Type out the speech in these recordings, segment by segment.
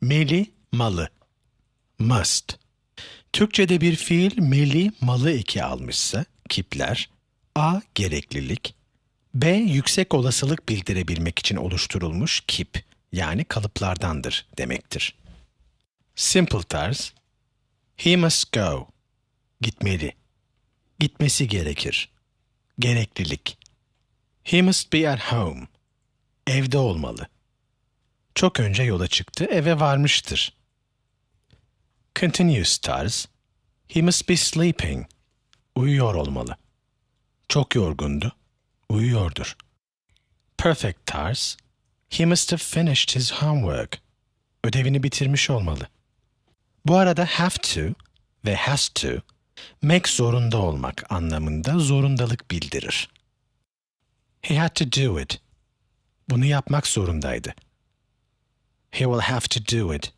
Meli, malı. Must. Türkçe'de bir fiil meli, malı eki almışsa, kipler, A. Gereklilik, B. Yüksek olasılık bildirebilmek için oluşturulmuş kip, yani kalıplardandır demektir. Simple tarz, He must go. Gitmeli. Gitmesi gerekir. Gereklilik. He must be at home. Evde olmalı. Çok önce yola çıktı, eve varmıştır. Continuous tarz. He must be sleeping. Uyuyor olmalı. Çok yorgundu. Uyuyordur. Perfect tarz. He must have finished his homework. Ödevini bitirmiş olmalı. Bu arada have to ve has to make zorunda olmak anlamında zorundalık bildirir. He had to do it. Bunu yapmak zorundaydı. He will have to do it.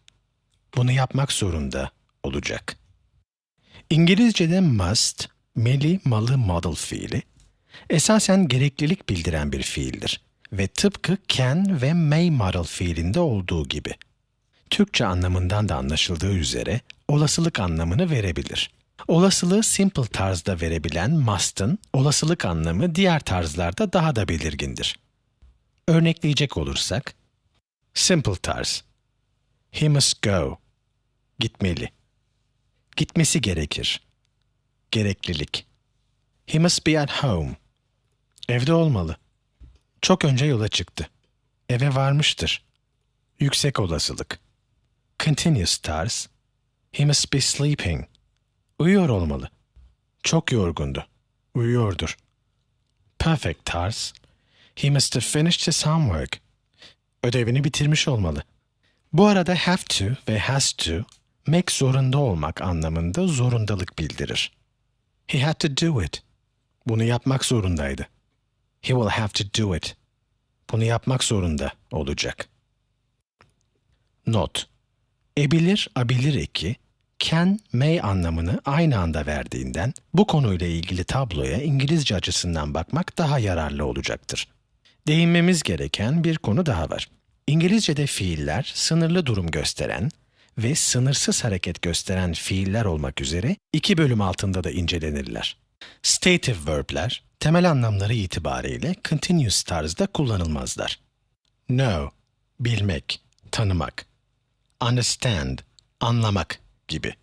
Bunu yapmak zorunda olacak. İngilizce'de must, meli, malı, model fiili esasen gereklilik bildiren bir fiildir ve tıpkı can ve may model fiilinde olduğu gibi. Türkçe anlamından da anlaşıldığı üzere olasılık anlamını verebilir. Olasılığı simple tarzda verebilen must'ın olasılık anlamı diğer tarzlarda daha da belirgindir. Örnekleyecek olursak, simple tarz, he must go, gitmeli, gitmesi gerekir, gereklilik, he must be at home, evde olmalı, çok önce yola çıktı, eve varmıştır, yüksek olasılık, continuous tarz, he must be sleeping, uyuyor olmalı, çok yorgundu, uyuyordur, perfect tarz, He must have finished his homework. Ödevini bitirmiş olmalı. Bu arada have to ve has to make zorunda olmak anlamında zorundalık bildirir. He had to do it. Bunu yapmak zorundaydı. He will have to do it. Bunu yapmak zorunda olacak. Not. Ebilir, abilir eki, can, may anlamını aynı anda verdiğinden bu konuyla ilgili tabloya İngilizce açısından bakmak daha yararlı olacaktır. Değinmemiz gereken bir konu daha var. İngilizce'de fiiller sınırlı durum gösteren ve sınırsız hareket gösteren fiiller olmak üzere iki bölüm altında da incelenirler. Stative verb'ler temel anlamları itibariyle continuous tarzda kullanılmazlar. Know, bilmek, tanımak. Understand, anlamak gibi.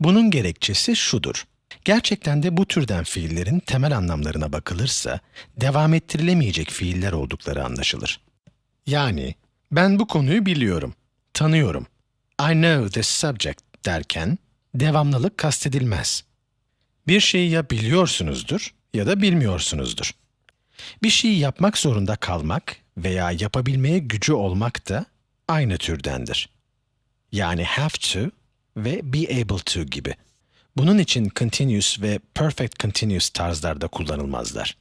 Bunun gerekçesi şudur. Gerçekten de bu türden fiillerin temel anlamlarına bakılırsa devam ettirilemeyecek fiiller oldukları anlaşılır. Yani ben bu konuyu biliyorum, tanıyorum. I know this subject derken devamlılık kastedilmez. Bir şeyi ya biliyorsunuzdur ya da bilmiyorsunuzdur. Bir şeyi yapmak zorunda kalmak veya yapabilmeye gücü olmak da aynı türdendir. Yani have to ve be able to gibi. Bunun için continuous ve perfect continuous tarzlarda kullanılmazlar.